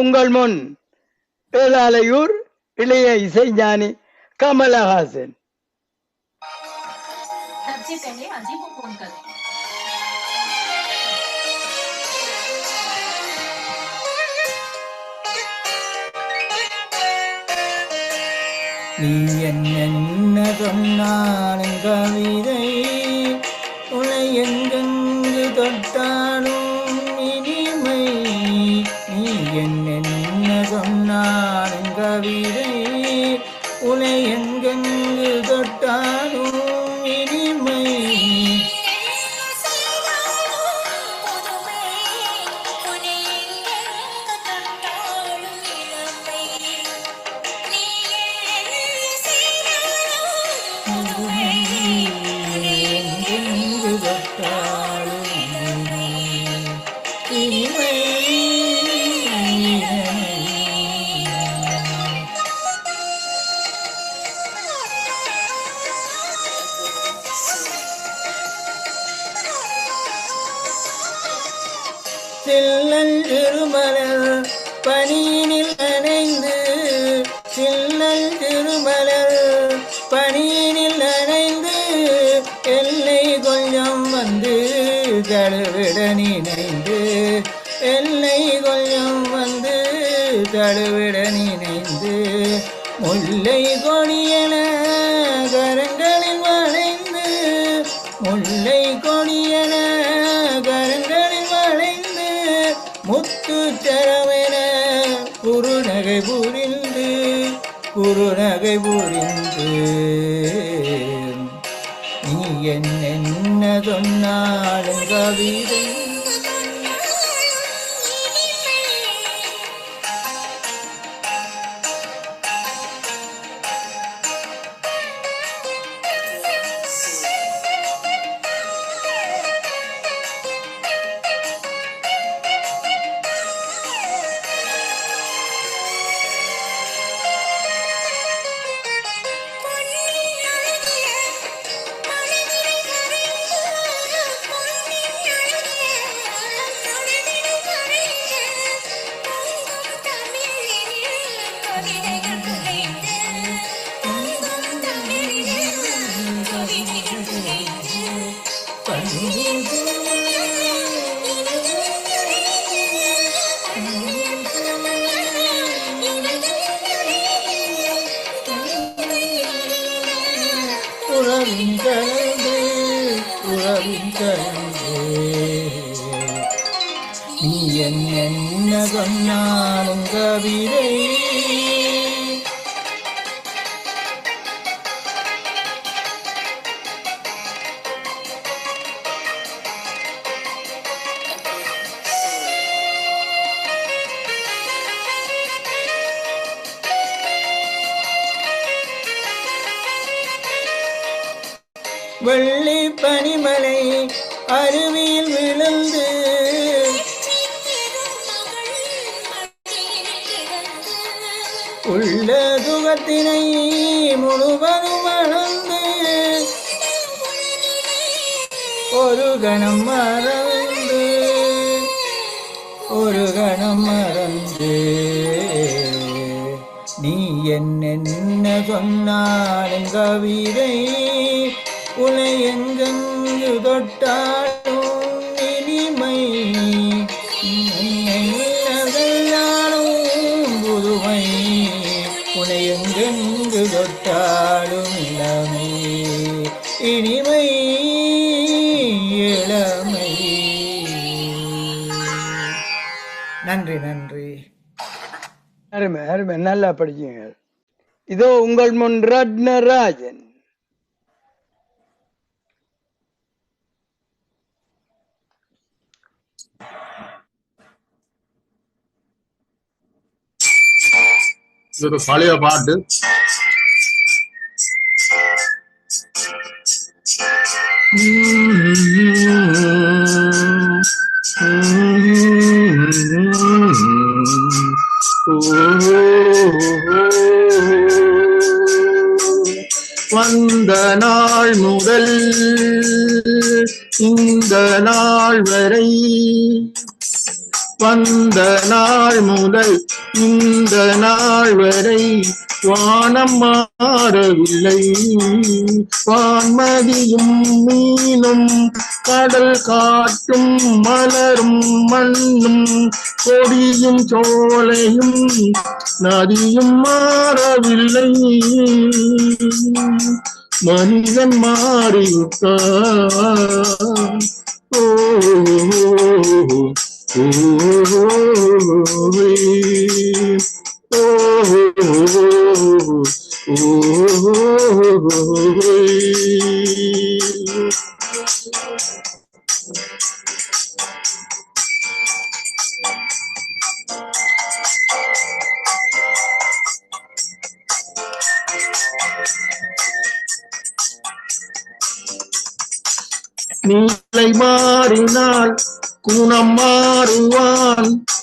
உங்கள் முன் வேளாலையூர் இளைய இசைஞானி கமலஹாசன். நீ என்ன சொன்னாலும் கவிதை உலை எங்கெங்கு தொட்டான் கவிதை உலை எங்கெங்கு தொட்டாலும் சில்லல் திருமலர் பணியினில் அணைந்து சில்லல் திருமலர் பணியினில் அணைந்து எல்லை கொஞ்சம் வந்து தழுவிட நினைந்து எல்லை கொஞ்சம் வந்து தழுவிட குறுநகை புரிந்து நீ என்ன சொன்னாலும் கவிதை என்ன சொன்னாலும் கவிதை முழுவதும் அளந்து ஒரு கணம் மறந்து ஒரு கணம் மறந்து. நீ என்ன சொன்னாலும் கவிதை உலை எங்கெங்கு தொட்டாள் நன்றி நன்றி. அருமை அருமை நல்லா படிச்சீங்க இதோ உங்கள் முன் ரத்னராஜன். இது ஒரு பழைய பாட்டு. வந்த நாள் முதல் இந்த நாள் வரை வந்த நாள் முதல் இந்த நாள் வரை வானம் மாறவில்லை வான்மதியும் மீனும் கடல் காட்டும் மலரும் மண்ணும் கொடியும் சோலையும் நதியும் மாறவில்லை மனிதன் மாறிவிட்டான் ஓ ஓ, ஓ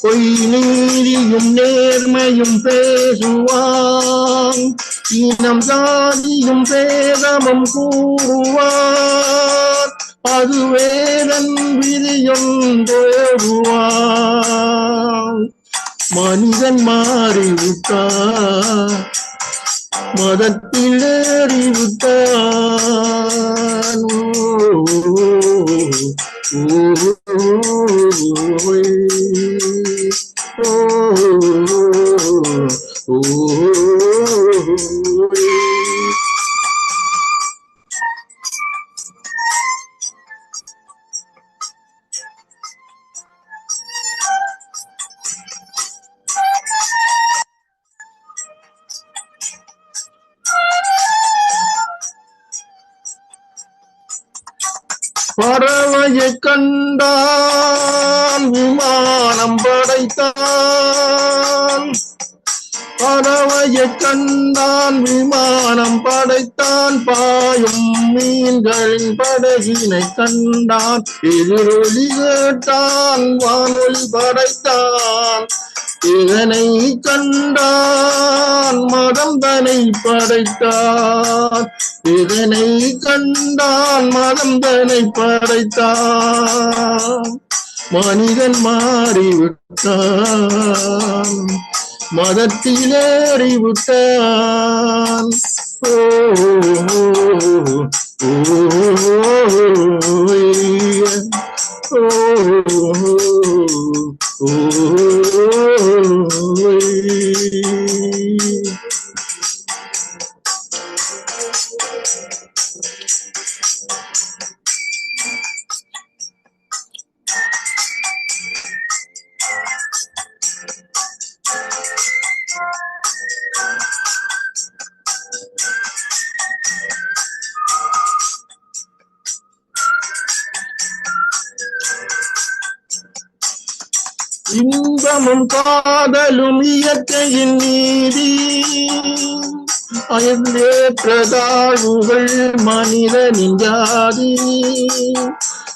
பொய் நீதியும் நேர்மையும் பேசுவான். இனம் ஜாதியும் பேதமும் கூறுவார். அதுவே வேதன் விதியொன்றோடுவான் மனிதன் மாறிவிட்டார் மதத்தில் ஏறிவிட்டார். sun. Ooh, ooh, ooh, ooh, ooh, ooh, ooh, Oh, பறவையை கண்டால் விமானம் படைத்தான். பறவையை கண்டான் விமானம் படைத்தான். பாயும் மீன்களின் படகினை கண்டான். எதிரொலி கேட்டான் வானொலி படைத்தான். இதனை கண்டான் மதம் படைத்தான் இதனை கண்டான் மதம் படைத்தான் மனிதன் மாறிவிட்டான் மதத்திலேறிவிட்டான் ஓ ஓ, ஓ, ஓ, ஓ. காதலும் இயற்கையின் நீதி. அயல்வேற்றதாழ்வுகள் மனிதனின் ஜாதி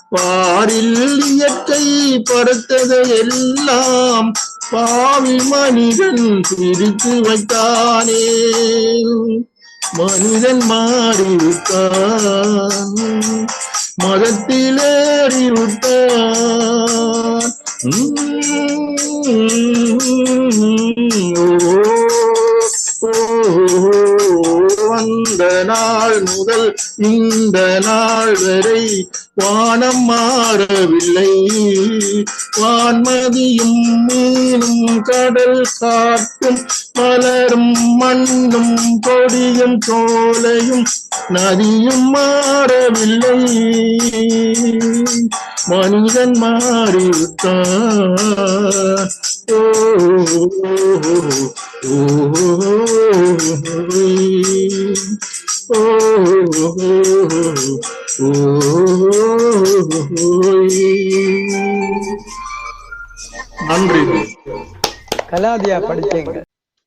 பாரில் இயற்கை படுத்ததை எல்லாம் பாவி மனிதன் பிரித்து வைத்தானே. மனிதன் மாறிவிட்டான் மதத்திலேறிவிட்டான் வந்த நாள் முதல் இந்த நாள் வரை வானம் மாறவில்லை. வான்மதியும் மீனும் கடல் காற்றும் மலரும் மண்ணும் கொடியும் சோலையும் நதியும் மாறவில்லை. மனிதன் மாறிவிட்டான். ஓ ஓ, ஓ, நன்றி. கலாதியா படிச்சீங்க.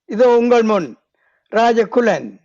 இது உங்கள் முன் ராஜகுலன்.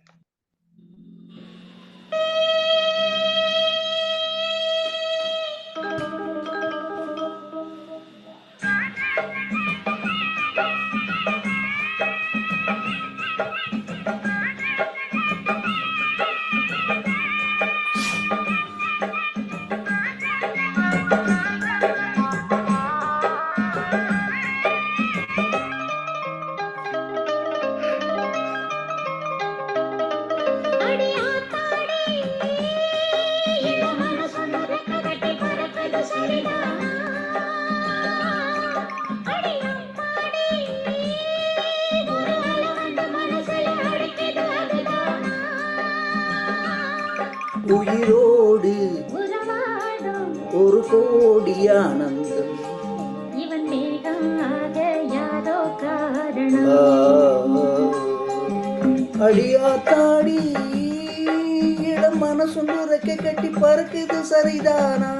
ஆனந்தம். இவன் மேகமாக யாரோ காரணம். அடியாத்தாடி இடம் மனசுண்டு ரெக்கை கட்டி பறக்குது சரிதானா?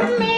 மேலே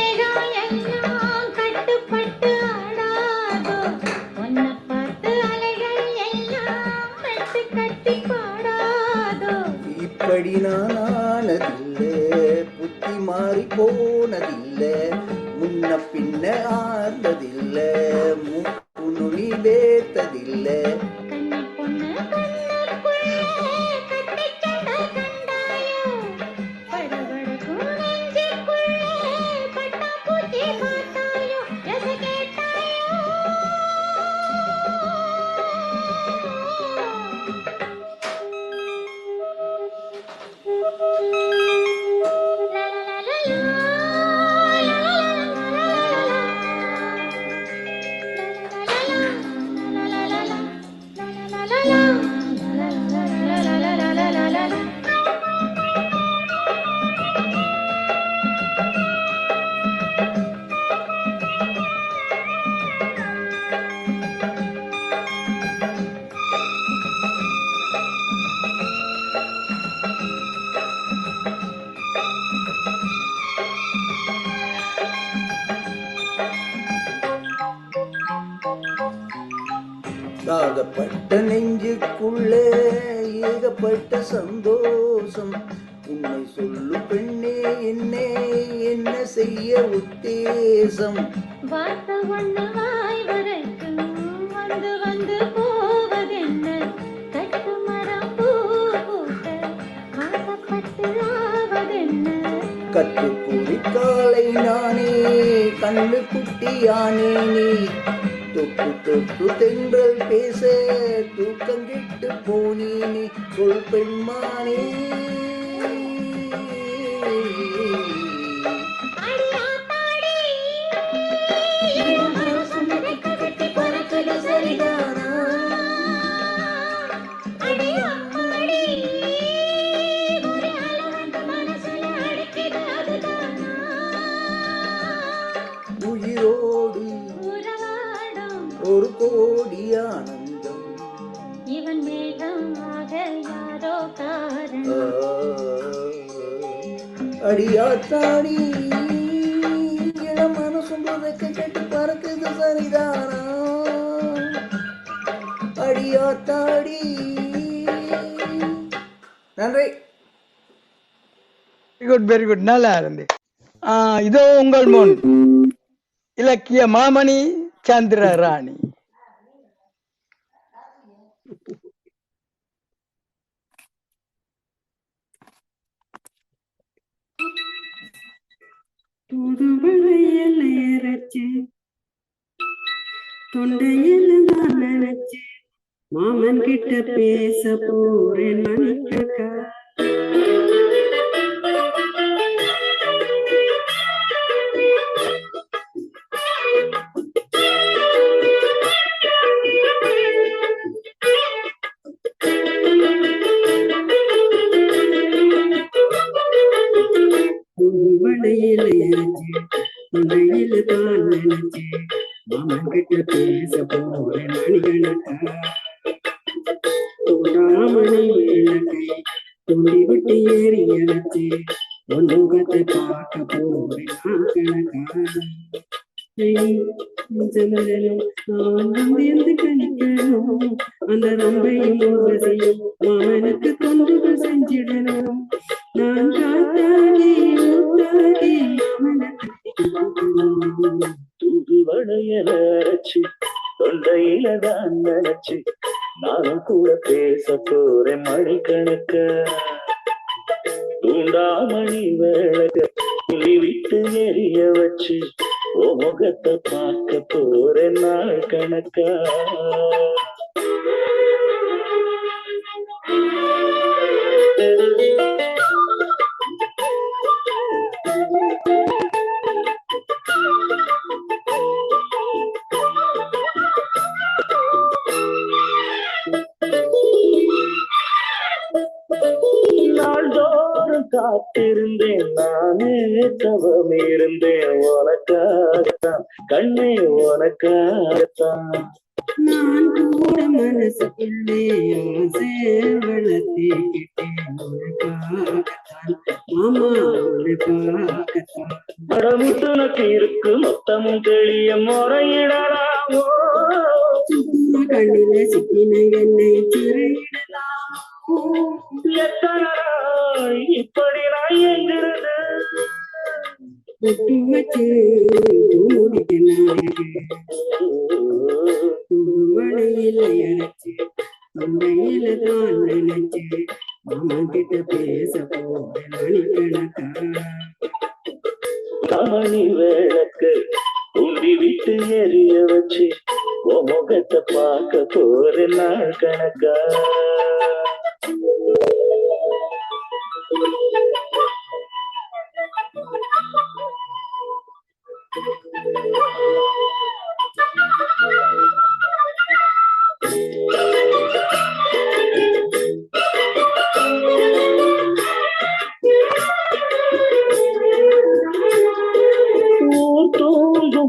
தாகப்பட்ட நெஞ்சுக்குள்ளே ஏகப்பட்ட சந்தோஷம். உன்னை சொல்லு பெண்ணே என்னே என்ன செய்ய உத்தேசம். வார்த்தை ஒண்ணு வாய் வரைக்கும் வந்து கண்ணு குட்டியானே நீ. தொட்டு தொட்டு தென்றல் பேச தூக்கம் கெட்டு போனீனே சொல் பெண்மானே. அடியாத்தாடி இளம் மனசும் புதைக்க கட்டி பறக்குது சரிதானா? அடியாத்தாடி நன்றி. குட் வெரி குட் நல்லா இருந்து. இதோ உங்கள் முன். இலக்கிய மாமணி சந்திர ராணி புதுமழையில் ஏறச்சு தொண்டையில் நான் நினைச்சு மாமன் கிட்ட பேச போறேன் மணிக்கக்கா. தோடாமணி விளக்கை துண்டி விட்டு ஏறி அழைச்சு உன் முகத்தை பார்க்க போறேன் பூண்டாமணி விளக்க புலி விட்டு எரிய வச்சு ஓ முகத்தை பார்க்க போற நாள் கணக்கா? thank you தவம் இருந்தேன் உனக்காகத்தான். கண்ணே உனக்காகத்தான். நான் கூட மனசுக்குள்ளே ஆசை வளர்த்திக்கிட்டேன் உனக்காகத்தான். மாமா உனக்காகத்தான். படமுத்துனக்கு இருக்கு மொத்தமும் தெளிய முறையிடலாமோ? கண்ணில சிக்கின என்னை சிறையிடலாமோ எத்தனை இப்படி நான் எங்கிருந்து பொட்டு வச்சு மூடிக்க நாயகே தொண்டையில தான் நினைச்சு. மாமா கிட்ட பேச போறேன் மணிக்கணக்கா. கமணி விளக்கு விட்டு எரிய வச்சு முகத்தை பார்க்க போற நாள் கணக்கா.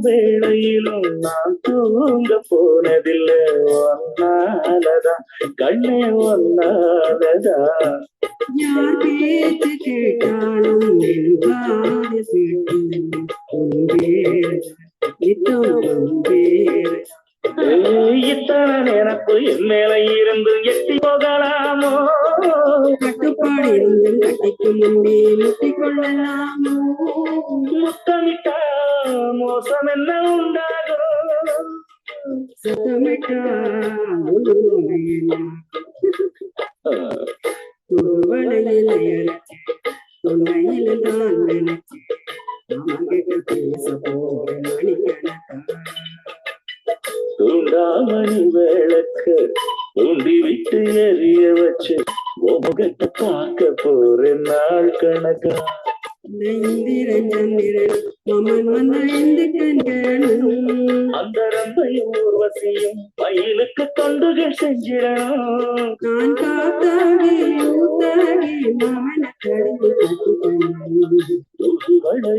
வேளையிலும் நான் தூங்க போனதில்லை. ஒன்னாலதா கண்ணே ஒன்னாலதா. யார் பேச்சு கேட்டாலும் என் உன் பேர் நித்தம் உன் பேர். இத்தனை நினப்பு என் மேல இருந்து எட்டி போகலாமோ? கட்டுப்பாடு இருந்தும் கட்டிக்கு முன்பே முட்டிக் கொள்ளலாமோ முத்தமிட்டா மோசம் என்ன உண்டாகும்? சத்தமிட்டா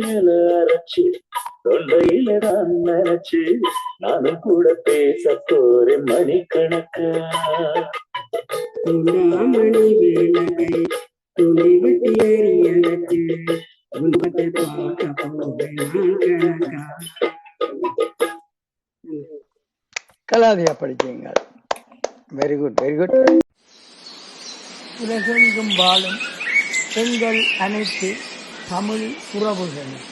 தூசு வளையல அரைச்சு தொண்டையில தான் நினைச்சு நானும் கூட பேச போறேன் மணிக்கணக்கா. துண்டாமணி விளக்கை துளி விட்டு எறிய வச்சு உன்பத்தை பார்க்க போவேன் கணக்கா. கலாதியா படிச்சீங்க வெரி குட் வெரி குட் உலகெங்கும் வாழும் பெண்கள் அனைத்து 밤을 돌아보세요.